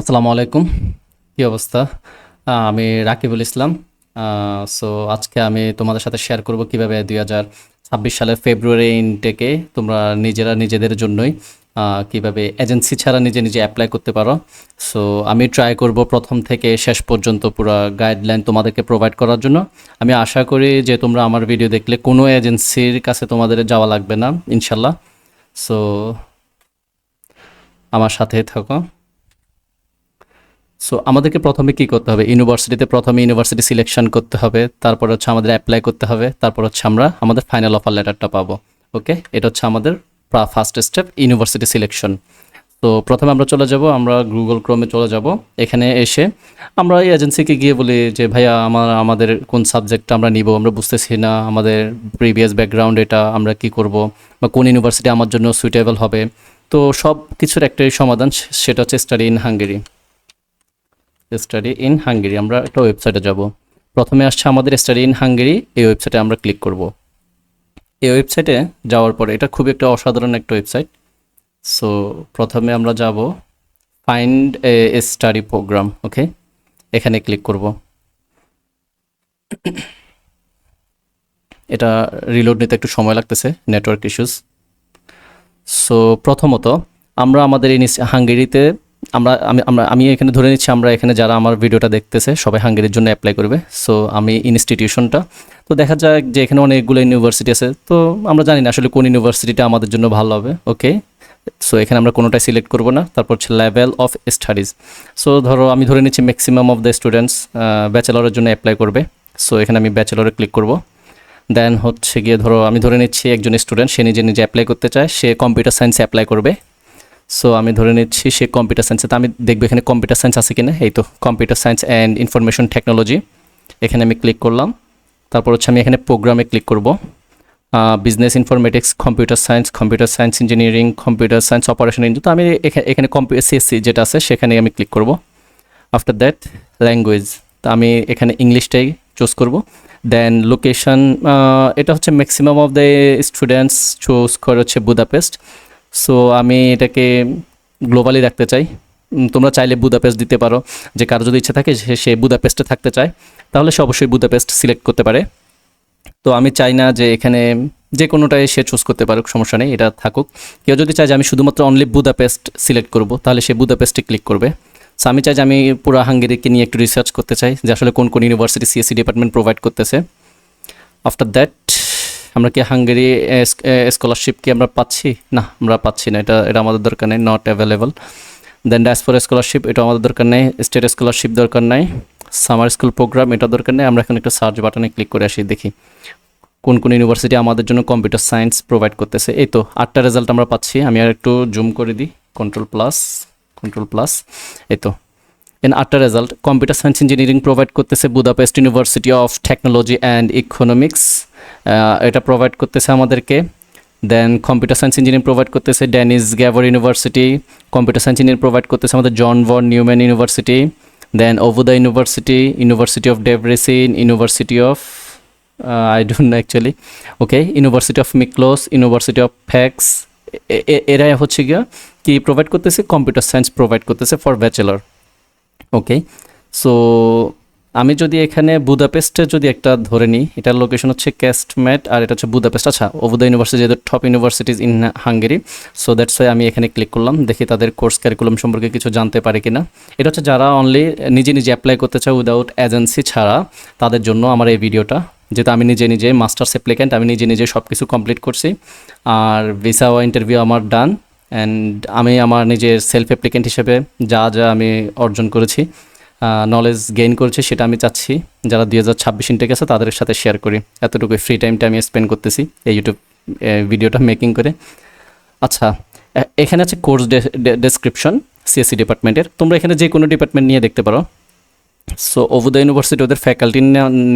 আসসালামু আলাইকুম। কি অবস্থা? আমি রাকিবুল ইসলাম। সো আজকে আমি তোমাদের সাথে শেয়ার করব কীভাবে দুই হাজার ছাব্বিশ সালের ফেব্রুয়ারি ইনটেকে তোমরা নিজেরা নিজেদের জন্যই কীভাবে এজেন্সি ছাড়া নিজে নিজে অ্যাপ্লাই করতে পারো। সো আমি ট্রাই করব প্রথম থেকে শেষ পর্যন্ত পুরো গাইডলাইন তোমাদেরকে প্রোভাইড করার জন্য। আমি আশা করি যে তোমরা আমার ভিডিও দেখলে কোনো এজেন্সির কাছে তোমাদের যাওয়া লাগবে না, ইনশাল্লাহ। সো আমার সাথে থাকো। সো আমাদেরকে প্রথমে কি করতে হবে? ইউনিভার্সিটিতে প্রথমে ইউনিভার্সিটি সিলেকশন করতে হবে, তারপর হচ্ছে আমাদের অ্যাপ্লাই করতে হবে, তারপর হচ্ছে আমরা আমাদের ফাইনাল অফার লেটারটা পাবো। ওকে এটা হচ্ছে আমাদের ফার্স্ট স্টেপ ইউনিভার্সিটি সিলেকশন তো প্রথমে আমরা চলে যাব, আমরা গুগল ক্রোমে চলে যাব। এখানে এসে আমরা এই এজেন্সিকে গিয়ে বলি যে, ভাইয়া, আমার, আমাদের কোন সাবজেক্টটা আমরা নিব? আমরা বুঝতেছি না, আমাদের প্রিভিয়াস ব্যাকগ্রাউন্ড এটা, আমরা কি করব? বা কোন ইউনিভার্সিটি আমার জন্য সুইটেবল হবে? তো সব কিছুর একটাই সমাধান সেটা হচ্ছে study in Hungary study in Hungary আমরা একটা ওয়েবসাইটে যাব। প্রথমে আসছে আমাদের স্টাডি ইন হাঙ্গেরি এই ওয়েবসাইটে আমরা ক্লিক করব। এই ওয়েবসাইটে যাওয়ার পরে, এটা খুব একটা অসাধারণ একটা ওয়েবসাইট সো প্রথমে আমরা যাব find a study program okay এখানে ক্লিক করব। এটা রিলোড নিতে একটু সময় লাগতেছে নেটওয়ার্ক ইস্যুস সো প্রথমত, আমরা আমাদের এই হাঙ্গেরিতে আমরা, আমি আমরা, আমি এখানে ধরে নিচ্ছি, আমরা এখানে যারা আমার ভিডিওটা দেখতেছে, সবাই হাঙ্গেরির জন্য অ্যাপ্লাই করবে। সো আমি ইনস্টিটিউশনটা তো দেখা যায় যে এখানে অনেকগুলো ইউনিভার্সিটি আছে। তো আমরা জানি না আসলে কোন ইউনিভার্সিটিটা আমাদের জন্য ভালো হবে ওকে সো এখানে আমরা কোনোটাই সিলেক্ট করব না। তারপর হচ্ছে লেভেল অফ স্টাডিজ সো ধরো, আমি ধরে নিচ্ছি ম্যাক্সিমাম অফ দ্য স্টুডেন্টস ব্যাচেলরের জন্য অ্যাপ্লাই করবে। সো এখানে আমি ব্যাচেলরে ক্লিক করব। দেন হচ্ছে গিয়ে ধরো, আমি ধরে নিচ্ছি একজন স্টুডেন্ট সে নিজে নিজে অ্যাপ্লাই করতে চায়। সে কম্পিউটার সায়েন্সে অ্যাপ্লাই করবে। সো আমি ধরে নিচ্ছি সে কম্পিউটার সায়েন্সে তো আমি দেখব এখানে কম্পিউটার সায়েন্স আছে কিনা। এই তো computer science and information technology এখানে আমি ক্লিক করলাম। তারপর হচ্ছে আমি এখানে প্রোগ্রামে ক্লিক করব। Business informatics computer science computer science engineering computer science operation engine তো আমি এখানে এখানে কম্পিউটার সিএসসি যেটা আছে, সেখানে আমি ক্লিক করব। আফটার দ্যাট ল্যাঙ্গুয়েজ তো আমি এখানে ইংলিশটাই চুজ করব। দেন লোকেশন এটা হচ্ছে maximum of the students choose করে হচ্ছে বুদাপেস্ট সো আমি এটাকে গ্লোবালি রাখতে চাই। তোমরা চাইলে বুদাপেস্ট দিতে পারো। যে কারও যদি ইচ্ছা থাকে, সে বুদাপেস্টে থাকতে চায়। তাহলে সে অবশ্যই বুদাপেস্ট সিলেক্ট করতে পারে। তো আমি চাই না যে এখানে যে কোনোটাই সে চুজ করতে পারুক, সমস্যা নেই, এটা থাকুক। কেউ যদি চায় যে আমি শুধুমাত্র অনলি বুদাপেস্ট সিলেক্ট করব, তাহলে সে বুদাপেস্টে ক্লিক করবে। সো আমি চাই যে আমি পুরো হাঙ্গেরিকে নিয়ে একটু রিসার্চ করতে চাই, যে আসলে কোন কোন ইউনিভার্সিটি সিএসসি ডিপার্টমেন্ট প্রোভাইড করতেছে। আফটার দ্যাট আমরা কি হাঙ্গেরি স্কলারশিপ কি আমরা পাচ্ছি? না, আমরা পাচ্ছি না, এটা এটা আমাদের দরকার নেই not available then diaspora scholarship এটা আমাদের দরকার নেই স্টেট স্কলারশিপ দরকার নাই সামার স্কুল প্রোগ্রাম এটা দরকার নেই, আমরা এখন একটা সার্চ বাটনে ক্লিক করে আসি, দেখি কোন কোন ইউনিভার্সিটি আমাদের জন্য কম্পিউটার সায়েন্স প্রোভাইড করতেছে। এই তো, আটটা রেজাল্ট আমরা পাচ্ছি, আমি আর একটু জুম করে দিই কন্ট্রোল প্লাস কন্ট্রোল প্লাস এই তো। ইন আটটা result computer science engineering provide করতেছে Budapest University of Technology and Economics এটা প্রোভাইড করতেছে আমাদেরকে। Then computer science engineering provide করতেছে Dennis Gabor University computer science engineering provide করতেছে আমাদের John von Neumann University then Obuda University University of Debrecen University of I don't know actually okay University of Miskolc University of Pecs এরা হচ্ছে গিয়া কি provide করতেছে? Computer science provide করতেছে for bachelor okay so আমি যদি এখানে বুদাপেস্টে যদি একটা ধরে নিই, এটার লোকেশন হচ্ছে ক্যাস্টম্যাট আর এটা হচ্ছে বুদাপেস্ট। আচ্ছা ওভুদা ইউনিভার্সিটি যেহেতু top universities in Hungary so that's why আমি এখানে ক্লিক করলাম, দেখি তাদের কোর্স ক্যারিকুলাম সম্পর্কে কিছু জানতে পারি কিনা। এটা হচ্ছে যারা অনলি নিজে নিজে অ্যাপ্লাই করতে চায় উইদাউট এজেন্সি ছাড়া, তাদের জন্য আমার এই ভিডিওটা। যেহেতু আমি নিজে নিজে মাস্টার্স অ্যাপ্লিক্যান্ট আমি নিজে নিজে সব কিছু কমপ্লিট করছি। আর ভিসা ইন্টারভিউ আমার ডান অ্যান্ড আমি আমার নিজের সেলফ অ্যাপ্লিকেন্ট হিসেবে যা যা আমি অর্জন করেছি নলেজ গেইন করেছি সেটা আমি চাচ্ছি যারা দুই হাজার ছাব্বিশ ইনটেক আছে তাদের সাথে শেয়ার করি। এতটুকু ফ্রি টাইমটা আমি স্পেন্ড করতেছি এই ইউটিউব ভিডিওটা মেকিং করে। আচ্ছা এখানে আছে কোর্স ডেসক্রিপশন সিএসসি ডিপার্টমেন্টের তোমরা এখানে যে কোনো ডিপার্টমেন্ট নিয়ে দেখতে পারো। সো ওভুদা ইউনিভার্সিটি ওদের ফ্যাকাল্টির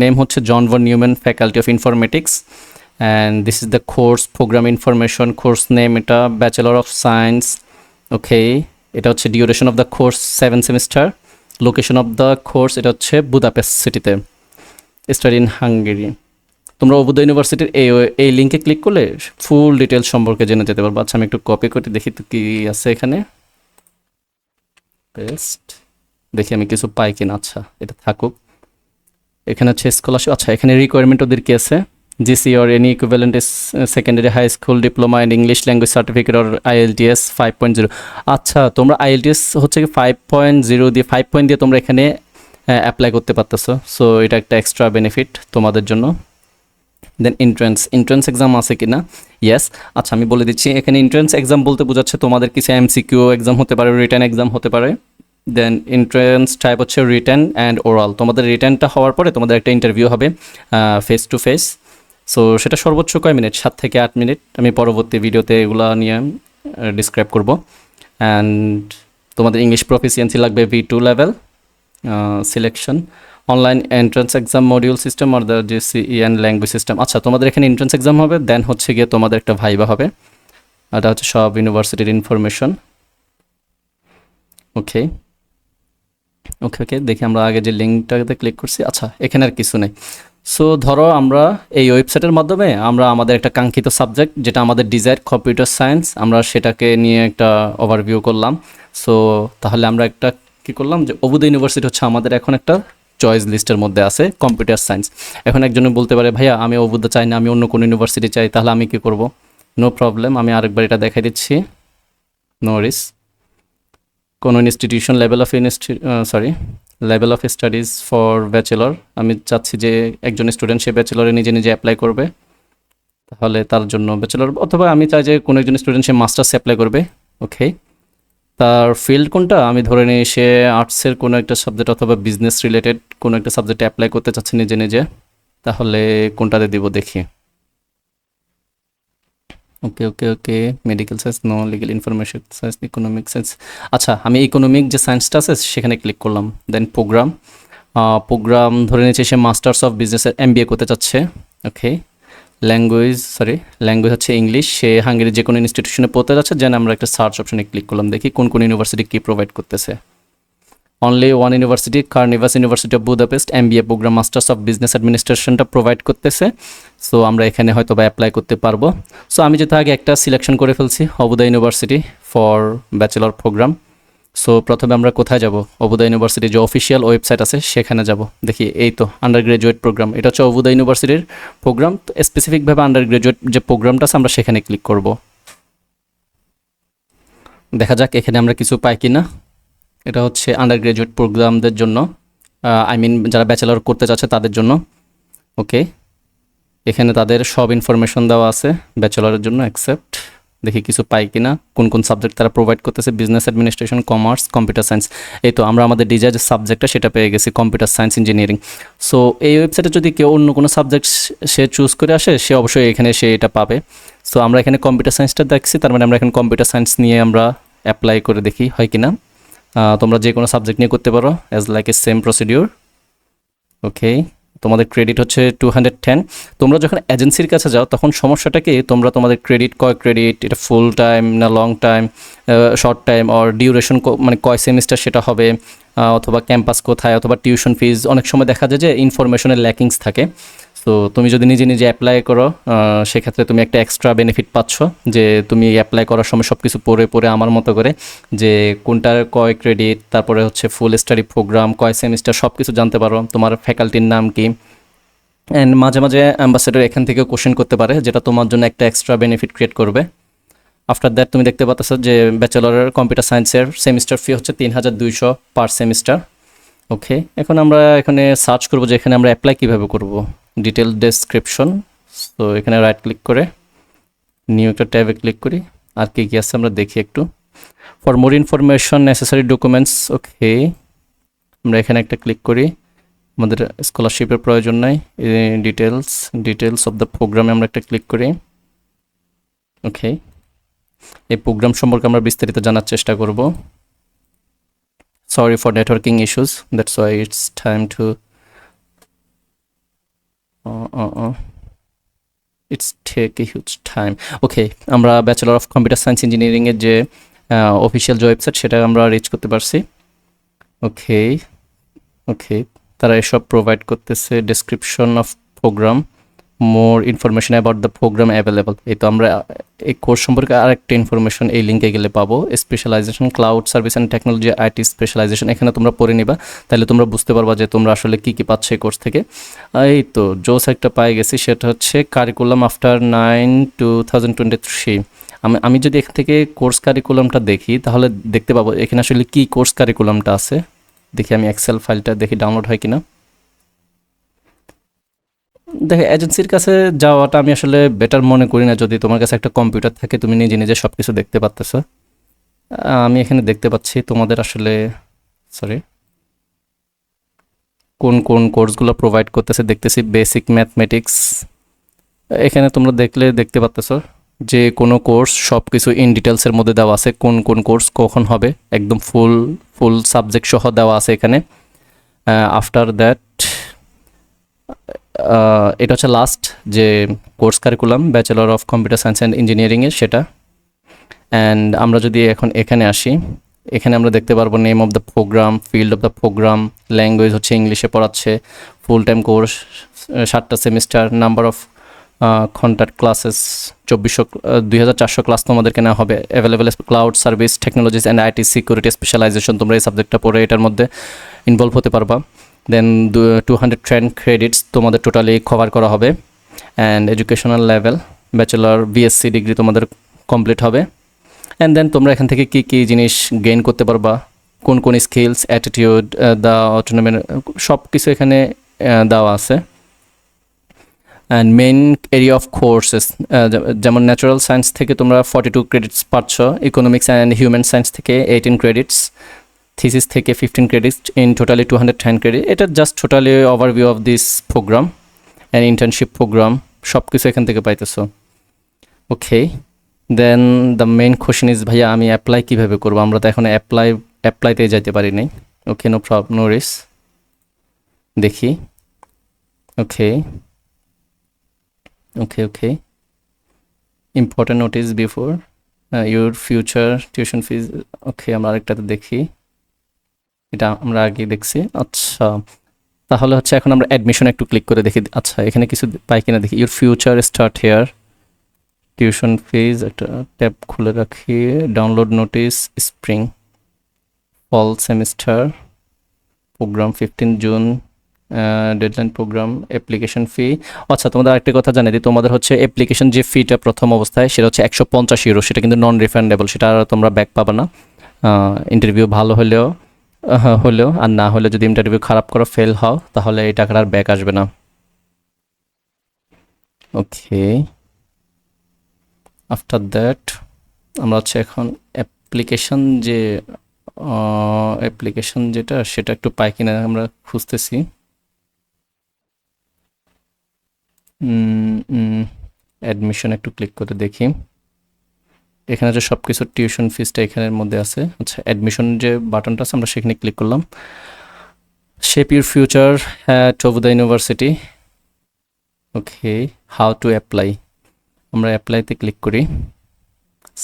নেম হচ্ছে John von Neumann Faculty of Informatics and this is the course program information course name এটা ব্যাচেলর অফ সায়েন্স ওকে এটা হচ্ছে duration of the course seven semester location of the course এটা হচ্ছে Budapest সিটিতে study in Hungary তোমরা ওবুদা ইউনিভার্সিটির এই এই লিঙ্কে ক্লিক করলে ফুল ডিটেলস সম্পর্কে জেনে যেতে পারব। আচ্ছা আমি একটু কপি করে দেখি তো কী আছে এখানে। পেস্ট দেখি আমি কিছু পাই কিনা। আচ্ছা এটা থাকুক। এখানে হচ্ছে স্কলারশিপ আচ্ছা এখানে রিকোয়ারমেন্ট ওদের কি আছে? Or any equivalent is secondary high school diploma in English language certificate or IELTS five point zero আচ্ছা তোমরা আইএলটিএস হচ্ছে কি ফাইভ পয়েন্ট জিরো দিয়ে ফাইভ পয়েন্ট দিয়ে তোমরা এখানে অ্যাপ্লাই করতে পারতেছো। সো এটা একটা এক্সট্রা বেনিফিট তোমাদের জন্য। দেন এন্ট্রান্স এন্ট্রান্স এক্সাম আছে কি না ইয়েস আচ্ছা আমি বলে দিচ্ছি, এখানে এন্ট্রান্স এক্সাম বলতে বোঝাচ্ছে তোমাদের কিছু এমসিকিউ এক্সাম হতে পারে রিটার্ন এক্সাম হতে পারে। দেন এন্ট্রান্স টাইপ হচ্ছে রিটার্ন অ্যান্ড ওরাল তোমাদের রিটার্নটা হওয়ার পরে তোমাদের একটা ইন্টারভিউ হবে ফেস টু ফেস সো সেটা সর্বোচ্চ কয় মিনিট? সাত থেকে আট মিনিট। আমি পরবর্তী ভিডিওতে এগুলো নিয়ে ডিসক্রাইব করব। অ্যান্ড তোমাদের ইংলিশ প্রফিসিয়েন্সি লাগবে B two level selection online entrance exam module system R the GCE and language system আচ্ছা তোমাদের এখানে এন্ট্রান্স এক্সাম হবে দেন হচ্ছে গিয়ে তোমাদের একটা ভাইবা হবে। এটা হচ্ছে সব ইউনিভার্সিটির ইনফরমেশন ওকে ওকে ওকে দেখি আমরা আগে যে লিঙ্কটাতে ক্লিক করছি। আচ্ছা এখানে আর কিছু নেই। সো ধরো আমরা এই ওয়েবসাইটের মাধ্যমে আমরা আমাদের একটা কাঙ্ক্ষিত সাবজেক্ট যেটা আমাদের ডিজায়ার কম্পিউটার সায়েন্স আমরা সেটাকে নিয়ে একটা ওভারভিউ করলাম। সো তাহলে আমরা একটা কি করলাম যে অবুদ ইউনিভার্সিটি হচ্ছে আমাদের এখন একটা চয়েস লিস্টের মধ্যে আছে কম্পিউটার সায়েন্স এখন একজনে বলতে পারে, ভাইয়া, আমি অবুদ্ধ চাই না, আমি অন্য কোনো ইউনিভার্সিটি চাই, তাহলে আমি কি করব? নো প্রবলেম আমি আরেকবার এটা দেখাই দিচ্ছি। নো রিস কোনো institution level of ইনস্টি sorry level of studies for bachelor আমি চাচ্ছি যে একজন স্টুডেন্ট সে ব্যাচেলরে নিজে নিজে অ্যাপ্লাই করবে। তাহলে তার জন্য ব্যাচেলর অথবা আমি চাই যে কোনো একজন স্টুডেন্ট সে মাস্টার্স অ্যাপ্লাই করবে। ওকে তার ফিল্ড কোনটা? আমি ধরে নিই সে আর্টসের কোনো একটা সাবজেক্ট অথবা বিজনেস রিলেটেড কোনো একটা সাবজেক্টে অ্যাপ্লাই করতে চাচ্ছে নিজে নিজে। তাহলে কোনটাতে দিব দেখি। Okay okay okay medical science no legal information science economic science আচ্ছা আমি ইকোনমিক যে সায়েন্সটা আছে, সেখানে ক্লিক করলাম। দেন প্রোগ্রাম প্রোগ্রাম ধরে নিয়েছে সে মাস্টার্স অফ বিজনেসের এম করতে চাচ্ছে। ওকে ল্যাঙ্গুয়েজ সরি ল্যাঙ্গুয়েজ হচ্ছে ইংলিশ সে হাঙ্গেরি যে কোনো ইনস্টিটিউশনে পড়তে যাচ্ছে যেন আমরা একটা সার্চ অপশনে ক্লিক করলাম, দেখি কোন কোন ইউনিভার্সিটি কী প্রোভাইড করতেছে। Only one university Corvinus University of Budapest M B A program masters of business অ্যাডমিনিস্ট্রেশনটা provide করতেছে। সো আমরা এখানে হয়তো বা অ্যাপ্লাই করতে পারব। সো আমি যেহেতু আগে একটা সিলেকশন করে ফেলছি Obuda University for bachelor program so প্রথমে আমরা কোথায় যাব? অবুদা ইউনিভার্সিটি যে অফিসিয়াল ওয়েবসাইট আছে, সেখানে যাব। দেখি, এই তো আন্ডার গ্রাজুয়েট প্রোগ্রাম এটা হচ্ছে অবুদা ইউনিভার্সিটির প্রোগ্রাম স্পেসিফিকভাবে আন্ডার গ্রাজুয়েট যে প্রোগ্রামটা আছে, আমরা সেখানে ক্লিক করব। দেখা যাক, এখানে আমরা কিছু পাই কি না এটা হচ্ছে আন্ডার গ্রাজুয়েট প্রোগ্রামদের জন্য আই মিন যারা ব্যাচেলর করতে চাচ্ছে তাদের জন্য ওকে এখানে তাদের সব ইনফরমেশন দেওয়া আছে ব্যাচেলরের জন্য অ্যাকসেপ্ট দেখি কিছু পাই কিনা, কোন কোন সাবজেক্ট তারা প্রোভাইড করতেছে business administration commerce computer science এই তো আমরা আমাদের ডিজায়ার যে সাবজেক্টটা সেটা পেয়ে গেছি কম্পিউটার সায়েন্স ইঞ্জিনিয়ারিং সো এই ওয়েবসাইটে যদি কেউ অন্য কোনো সাবজেক্ট সে চুজ করে আসে, সে অবশ্যই এখানে সে এটা পাবে। সো আমরা এখানে কম্পিউটার সায়েন্সটা দেখছি, তার মানে আমরা এখানে কম্পিউটার সায়েন্স নিয়ে আমরা অ্যাপ্লাই করে দেখি, হয় কিনা। তোমরা যে কোনো সাবজেক্ট নিয়ে করতে পারো as like a same procedure okay তোমাদের ক্রেডিট হচ্ছে টু হান্ড্রেড টেন তোমরা যখন এজেন্সির কাছে যাও, তখন সমস্যাটা কি? তোমরা তোমাদের ক্রেডিট কয় ক্রেডিট এটা ফুল টাইম না long time short time or duration মানে কয় সেমিস্টার সেটা হবে অথবা ক্যাম্পাস কোথায়, অথবা টিউশন ফিজ অনেক সময় দেখা যায় যে ইনফরমেশনের ল্যাকিংস থাকে। তো তুমি যদি নিজে নিজে অ্যাপ্লাই করো সেক্ষেত্রে তুমি একটা এক্সট্রা বেনিফিট পাচ্ছ যে তুমি অ্যাপ্লাই করার সময় সব কিছু পড়ে পড়ে আমার মতো করে যে কোনটার কয় ক্রেডিট তারপরে হচ্ছে ফুল স্টাডি প্রোগ্রাম কয় সেমিস্টার সব কিছু জানতে পারো। তোমার ফ্যাকাল্টির নাম কি? অ্যান্ড মাঝে মাঝে অ্যাম্বাসেডার এখান থেকে কোশ্চেন করতে পারে যেটা তোমার জন্য একটা এক্সট্রা বেনিফিট ক্রিয়েট করবে। আফটার দ্যাট তুমি দেখতে পাচ্ছ যে ব্যাচেলরের কম্পিউটার সায়েন্সের সেমিস্টার ফি হচ্ছে তিন হাজার দুইশো পার সেমিস্টার ওকে এখন আমরা এখানে সার্চ করব যে এখানে আমরা অ্যাপ্লাই কীভাবে করব। ডিটেল ডেসক্রিপশন তো এখানে রাইট ক্লিক করে নিউ একটা ট্যাবে ক্লিক করি, আর কী কী আছে আমরা দেখি একটু। For more information necessary documents okay আমরা এখানে একটা ক্লিক করি। আমাদের স্কলারশিপের প্রয়োজন নাই ডিটেলস ডিটেলস অফ দ্য প্রোগ্রামে আমরা একটা ক্লিক করি। ওকে এই প্রোগ্রাম সম্পর্কে আমরা বিস্তারিত জানার চেষ্টা করব। Sorry for networking issues. That's why it's time to uh, uh, uh. it's take a huge time. Okay আমরা bachelor of computer science engineering এর যে অফিসিয়াল যে ওয়েবসাইট সেটা আমরা রিচ করতে পারছি। ওকে ওকে তারা এসব প্রোভাইড করতেছে description of program more information about the program available এই তো আমরা, এই কোর্স সম্পর্কে আরেকটা ইনফরমেশন এই লিঙ্কে গেলে পাবো। Specialization cloud service and technology IT specialization এখানে তোমরা পড়ে নিবা। তাহলে তোমরা বুঝতে পারবা যে তোমরা আসলে কী কী পাচ্ছ এই কোর্স থেকে। এই তো জোস একটা পাই গেছি, সেটা হচ্ছে curriculum after nine two thousand twenty three আমি আমি যদি এখান থেকে কোর্স কারিকুলামটা দেখি, তাহলে দেখতে পাবো এখানে আসলে কী কোর্স কারিকুলামটা আছে। দেখি আমি এক্সেল ফাইলটা দেখি ডাউনলোড হয় কিনা। দেখে এজেন্সির কাছে যাওয়াটা আমি আসলে বেটার মনে করি না। যদি তোমার কাছে একটা কম্পিউটার থাকে, তুমি নিজে নিজে সব কিছু দেখতে পারতেছো। আমি এখানে দেখতে পাচ্ছি তোমাদের আসলে সরি কোন কোন কোর্সগুলো প্রোভাইড করতেছে, দেখতেছি বেসিক ম্যাথমেটিক্স এখানে তোমরা দেখলে, দেখতে পাচ্তেছো যে কোনো কোর্স সব কিছু ইন ডিটেলসের মধ্যে দেওয়া আছে, কোন কোন কোর্স কখন হবে, একদম ফুল ফুল সাবজেক্ট সহ দেওয়া আছে এখানে। আফটার দ্যাট এটা হচ্ছে লাস্ট যে course curriculum bachelor of computer science and ইঞ্জিনিয়ারিংয়ের সেটা। অ্যান্ড আমরা যদি এখন এখানে আসি, এখানে আমরা দেখতে পারব name of the program field of the program language হচ্ছে ইংলিশে পড়াচ্ছে ফুল টাইম কোর্স সাতটা semester number of contact classes চব্বিশশো দুই হাজার চারশো ক্লাস তোমাদেরকে নেওয়া হবে। Available cloud service technologies and IT security specialization তোমরা এই সাবজেক্টটা পড়ে এটার মধ্যে ইনভলভ হতে পারবা। Then two hundred ten credits তোমাদের টোটালি কভার করা হবে and educational level bachelor BSc degree তোমাদের কমপ্লিট হবে. অ্যান্ড দেন তোমরা এখান থেকে কী কী জিনিস গেইন করতে পারবা, কোন কোন স্কিলস অ্যাটিটিউড দা অটোনমি সব কিছু এখানে দেওয়া আছে। And main area of courses যেমন ন্যাচারাল সায়েন্স থেকে তোমরা ফর্টি টু ক্রেডিটস পাচ্ছ ইকোনমিক্স অ্যান্ড হিউম্যান সায়েন্স থেকে এইটিন ক্রেডিটস থিসিস থেকে fifteen credits in totally two hundred ten credit এটা just totally overview of this program and internship program সব কিছু এখান থেকে পাইতেছো। Okay then the main question is ভাইয়া, আমি অ্যাপ্লাই কীভাবে করব? আমরা তো এখন অ্যাপ্লাই অ্যাপ্লাইতে যাইতে পারি নাই। ওকে নো প্রবলেম নো রিস দেখি। Okay okay okay important notice before your future tuition fees okay আমরা আরেকটাতে দেখি। এটা আমরা আগে দেখছি। আচ্ছা তাহলে হচ্ছে এখন আমরা অ্যাডমিশন একটু ক্লিক করে দেখি। আচ্ছা এখানে কিছু পাই কিনা দেখি। Your future start here tuition fees একটা ট্যাব খুলে রাখি। Download notice spring fall semester program fifteen June deadline program application fee আচ্ছা তোমাদের আরেকটা কথা জানিয়ে দিই। তোমাদের হচ্ছে অ্যাপ্লিকেশন যে ফিটা প্রথম অবস্থায়, সেটা হচ্ছে একশো পঞ্চাশ ইউরো সেটা কিন্তু নন রিফান্ডেবল সেটা আর তোমরা ব্যাক পাবে না। ইন্টারভিউ ভালো হলেও। হলেও, আর না হলে যদি ইন্টারভিউ খারাপ করো ফেল হও, তাহলে এই টাকাটা আর ব্যাক আসবে না। ওকে আফটার দ্যাট আমরা হচ্ছে এখন অ্যাপ্লিকেশন যে অ্যাপ্লিকেশন যেটা, সেটা একটু পাই কিনা আমরা খুঁজতেছি। অ্যাডমিশন একটু ক্লিক করে দেখি। এখানে যে সব কিছু টিউশন ফিসটা এখানের মধ্যে আছে আচ্ছা অ্যাডমিশন যে বাটনটা আছে, আমরা সেখানে ক্লিক করলাম। Shape your future hat of the university okay how to apply আমরা অ্যাপ্লাইতে ক্লিক করি।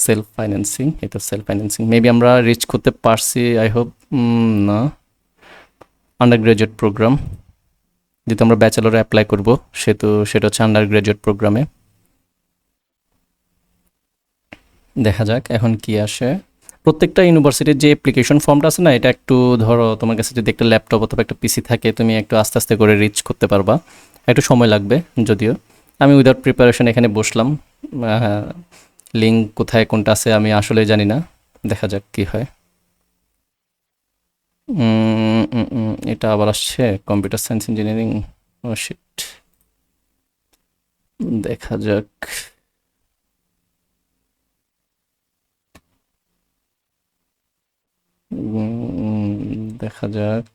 সেলফ ফাইন্যান্সিং এটা সেলফ ফাইন্যান্সিং মেবি আমরা রিচ করতে পারছি আই হোপ না। আন্ডার গ্রাজুয়েট প্রোগ্রাম যেহেতু আমরা ব্যাচেলরে অ্যাপ্লাই করব, সেহেতু সেটা হচ্ছে আন্ডার গ্রাজুয়েট প্রোগ্রামে দেখা যাক এখন কি আসে। প্রত্যেকটা ইউনিভার্সিটির যে অ্যাপ্লিকেশন ফর্মটা আছে না, এটা একটু ধরো তোমার কাছে যদি একটা ল্যাপটপ অথবা একটা পিসি থাকে, তুমি একটু আস্তে আস্তে করে রিচ করতে পারবা। একটু সময় লাগবে যদিও। আমি উইদাউট প্রিপারেশন এখানে বসলাম। লিঙ্ক কোথায় কোনটা আছে আমি আসলে জানি না। দেখা যাক কি হয়। এটা আবার আসছে কম্পিউটার সায়েন্স ইঞ্জিনিয়ারিং শিট দেখা যাক। দেখা যাক।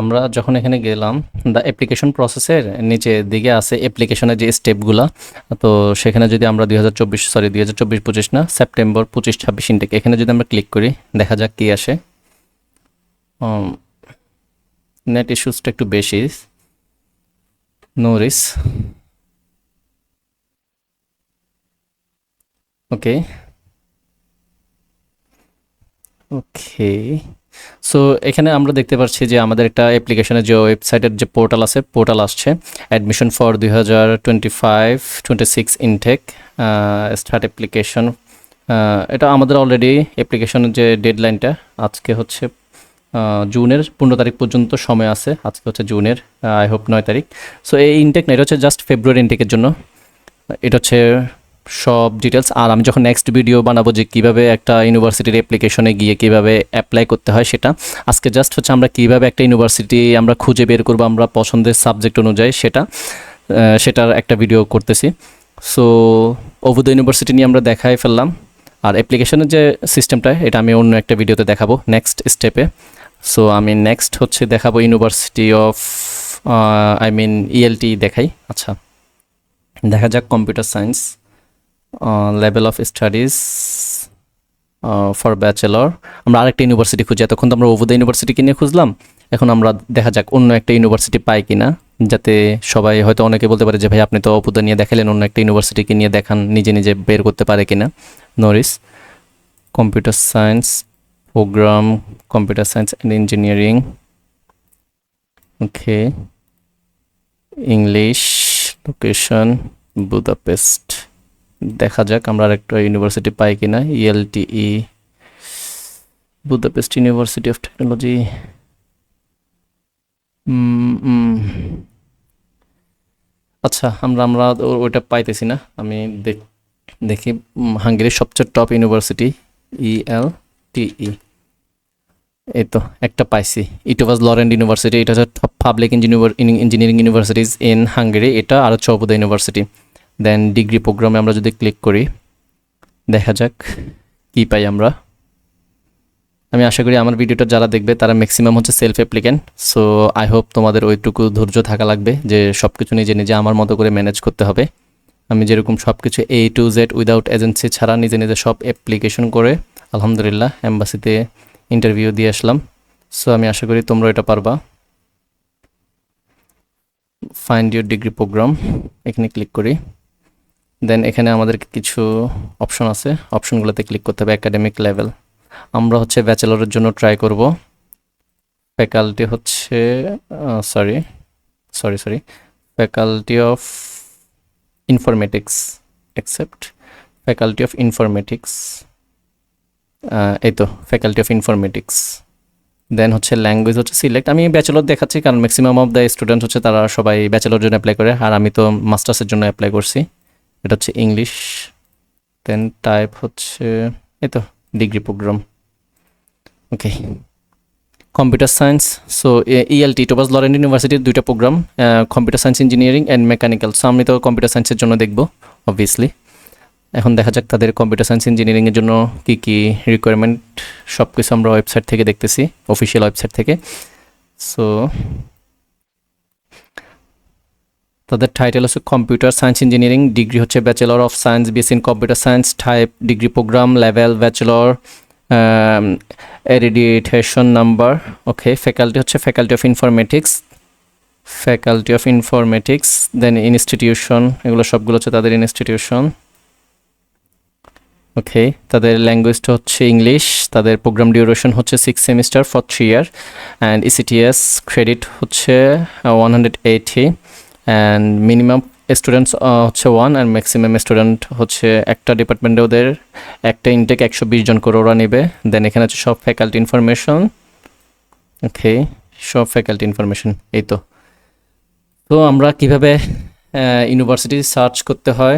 আমরা যখন এখানে গেলাম দ্য অ্যাপ্লিকেশন প্রসেসের নিচে দিকে আছে অ্যাপ্লিকেশনের যে স্টেপগুলা তো সেখানে যদি আমরা দুই হাজার চব্বিশ সরি দুই হাজার চব্বিশ পঁচিশ না সেপ্টেম্বর পঁচিশ, ছাব্বিশ ইনটেক এখানে যদি আমরা ক্লিক করি, দেখা যাক কি আসে। নেট ইস্যুসটা একটু বেশি। নো রিস ওকে ওকে সো এখানে আমরা দেখতে পাচ্ছি যে আমাদের একটা অ্যাপ্লিকেশনের যে ওয়েবসাইটের যে পোর্টাল আছে পোর্টাল আসছে। অ্যাডমিশন ফর দুই হাজার twenty five twenty six intake start application এটা আমাদের অলরেডি অ্যাপ্লিকেশনের যে ডেডলাইনটা আজকে হচ্ছে জুনের পনেরো তারিখ পর্যন্ত সময় আছে। আজকে হচ্ছে জুনের আই হোপ নয় তারিখ। সো এই ইনটেক না, এটা হচ্ছে জাস্ট ফেব্রুয়ারি ইনটেকের জন্য। এটা হচ্ছে সব ডিটেলস আর আমি যখন নেক্সট ভিডিও বানাবো যে কীভাবে একটা ইউনিভার্সিটির অ্যাপ্লিকেশনে গিয়ে কীভাবে অ্যাপ্লাই করতে হয় সেটা, আজকে জাস্ট হচ্ছে আমরা কীভাবে একটা ইউনিভার্সিটি আমরা খুঁজে বের করব, আমরা পছন্দের সাবজেক্ট অনুযায়ী সেটা সেটার একটা ভিডিও করতেছি। সো অবুদ ইউনিভার্সিটি নিয়ে আমরা দেখাই ফেললাম। আর অ্যাপ্লিকেশনের যে সিস্টেমটা এটা আমি অন্য একটা ভিডিওতে দেখাবো নেক্সট স্টেপে সো আমি নেক্সট হচ্ছে দেখাবো university of I mean ELT দেখাই। আচ্ছা দেখা যাক computer science level of studies for bachelor আমরা আরেকটা ইউনিভার্সিটি খুঁজি। এতক্ষণ তো আমরা ওভুদা ইউনিভার্সিটিকে নিয়ে খুঁজলাম। এখন আমরা দেখা যাক অন্য একটা ইউনিভার্সিটি পাই কি না যাতে সবাই হয়তো অনেকে বলতে পারে যে, ভাই, আপনি তো অপুদা নিয়ে দেখালেন, অন্য একটা ইউনিভার্সিটিকে নিয়ে দেখান, নিজে নিজে বের করতে পারে কিনা। Norris computer science program computer science and engineering okay English location Budapest দেখা যাক আমরা আরেকটা ইউনিভার্সিটি পাই কিনা ELTE Budapest University of Technology আচ্ছা আমরা আমরা ওইটা পাইতেছি না। আমি দেখ- হাঙ্গেরির সবচেয়ে টপ ইউনিভার্সিটি ইএল টিই এই তো, একটা পাইছি। ইট ওয়াজ লরেন্ড ইউনিভার্সিটি এটা হচ্ছে top public engineering universities in Hungary এটা আরও অবুদা ইউনিভার্সিটি দেন ডিগ্রি প্রোগ্রামে আমরা যদি ক্লিক করি, দেখা যাক কি পাই আমরা। আমি আশা করি আমার ভিডিওটা যারা দেখবে, তারা ম্যাক্সিমাম হচ্ছে self applicant so I hope তোমাদের ওইটুকু ধৈর্য থাকা লাগবে যে সব কিছু নিজে নিজে আমার মতো করে ম্যানেজ করতে হবে। আমি যেরকম সব কিছু A to Z without agency ছাড়া নিজে নিজে সব অ্যাপ্লিকেশন করে আলহামদুলিল্লাহ অ্যাম্বাসিতে ইন্টারভিউ দিয়ে আসলাম। সো আমি আশা করি তোমরা এটা পারবা। ফাইন্ড ইউর ডিগ্রি প্রোগ্রাম এখানে ক্লিক করি। দেন এখানে আমাদের কিছু অপশন আছে। অপশনগুলোতে ক্লিক করতে হবে একাডেমিক লেভেল আমরা হচ্ছে ব্যাচেলরের জন্য ট্রাই করব। ফ্যাকাল্টি হচ্ছে sorry sorry sorry faculty of informatics accept faculty of informatics এই তো ফ্যাকাল্টি অফ ইনফরমেটিক্স দেন হচ্ছে ল্যাঙ্গুয়েজ হচ্ছে সিলেক্ট আমি ব্যাচেলর দেখাচ্ছি, কারণ ম্যাক্সিমাম অফ দ্য স্টুডেন্ট হচ্ছে তারা সবাই ব্যাচেলর জন্য অ্যাপ্লাই করে। আর আমি তো মাস্টার্সের জন্য অ্যাপ্লাই করছি। এটা হচ্ছে ইংলিশ দেন টাইপ হচ্ছে, এই তো degree program okay computer science so ELT Eotvos Lorand ইউনিভার্সিটির দুইটা program computer science engineering and mechanical so আমি তো কম্পিউটার সায়েন্সের জন্য দেখব অবভিয়াসলি এখন দেখা যাক তাদের কম্পিউটার সায়েন্স ইঞ্জিনিয়ারিংয়ের জন্য কী কী রিকোয়ারমেন্ট সব কিছু আমরা ওয়েবসাইট থেকে দেখতেছি অফিসিয়াল ওয়েবসাইট থেকে। সো তাদের টাইটেল হচ্ছে কম্পিউটার সায়েন্স ইঞ্জিনিয়ারিং ডিগ্রি হচ্ছে bachelor of science BS in computer science type degree programme level bachelor accreditation number okay faculty হচ্ছে faculty of informatics faculty of informatics then institution এগুলো সবগুলো হচ্ছে তাদের institution ওকে তাদের ল্যাঙ্গুয়েজটা হচ্ছে ইংলিশ তাদের প্রোগ্রাম ডিউরেশন হচ্ছে six semester for three year and ECTS credit হচ্ছে one hundred eighty and minimum students হচ্ছে ওয়ান অ্যান্ড ম্যাক্সিমাম স্টুডেন্ট হচ্ছে একটা ডিপার্টমেন্টে ওদের একটা ইনটেক একশো বিশ জন করে ওরা নেবে দেন এখানে হচ্ছে সব ফ্যাকাল্টি ইনফরমেশন ওকে সব ফ্যাকাল্টি ইনফরমেশন এই তো। তো আমরা কীভাবে ইউনিভার্সিটি সার্চ করতে হয়?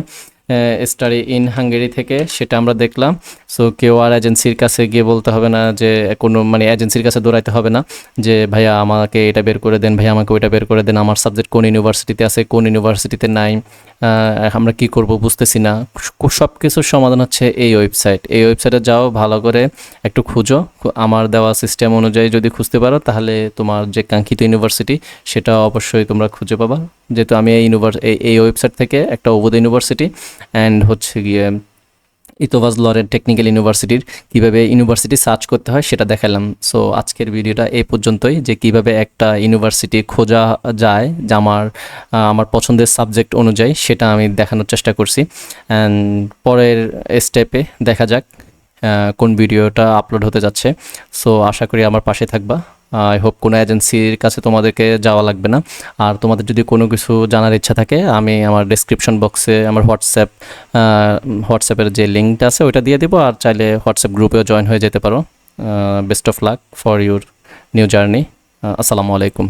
স্টাডি ইন হাঙ্গেরি থেকে, সেটা আমরা দেখলাম। সো কেউ আর এজেন্সির কাছে গিয়ে বলতে হবে না যে, কোনো মানে এজেন্সির কাছে দৌড়াইতে হবে না যে, ভাইয়া, আমাকে এটা বের করে দেন, ভাইয়া, আমাকে ওইটা বের করে দেন, আমার সাবজেক্ট কোন ইউনিভার্সিটিতে আছে, কোন ইউনিভার্সিটিতে নাই আমরা কি করব বুঝতেছি না। সব কিছুর সমাধান হচ্ছে এই ওয়েবসাইট এই ওয়েবসাইটে যাও, ভালো করে একটু খুঁজো। আমার দেওয়া সিস্টেম অনুযায়ী যদি খুঁজতে পারো, তাহলে তোমার যে কাঙ্ক্ষিত ইউনিভার্সিটি সেটা অবশ্যই তোমরা খুঁজে পাবা। যেহেতু আমি এই ইউনিভার্স এই ওয়েবসাইট থেকে একটা অবুদ ইউনিভার্সিটি অ্যান্ড হচ্ছে গিয়ে ইতোবাজ লরেন টেকনিক্যাল ইউনিভার্সিটির কীভাবে ইউনিভার্সিটি সার্চ করতে হয়, সেটা দেখালাম। সো আজকের ভিডিওটা এই পর্যন্তই, যে কীভাবে একটা ইউনিভার্সিটি খোঁজা যায় যে আমার আমার পছন্দের সাবজেক্ট অনুযায়ী, সেটা আমি দেখানোর চেষ্টা করছি। অ্যান্ড পরের স্টেপে দেখা যাক। কোন ভিডিওটা আপলোড হতে যাচ্ছে। সো আশা করি আমার পাশে থাকবা। আই হোপ কোনো এজেন্সির কাছে তোমাদেরকে যাওয়া লাগবে না। আর তোমাদের যদি কোনো কিছু জানার ইচ্ছা থাকে, আমি আমার ডেসক্রিপশন বক্সে আমার হোয়াটসঅ্যাপ হোয়াটসঅ্যাপের যে লিঙ্কটা আছে, ওইটা দিয়ে দিব। আর চাইলে হোয়াটসঅ্যাপ গ্রুপেও জয়েন হয়ে যেতে পারো। Best of luck for your new journey আসসালামু আলাইকুম।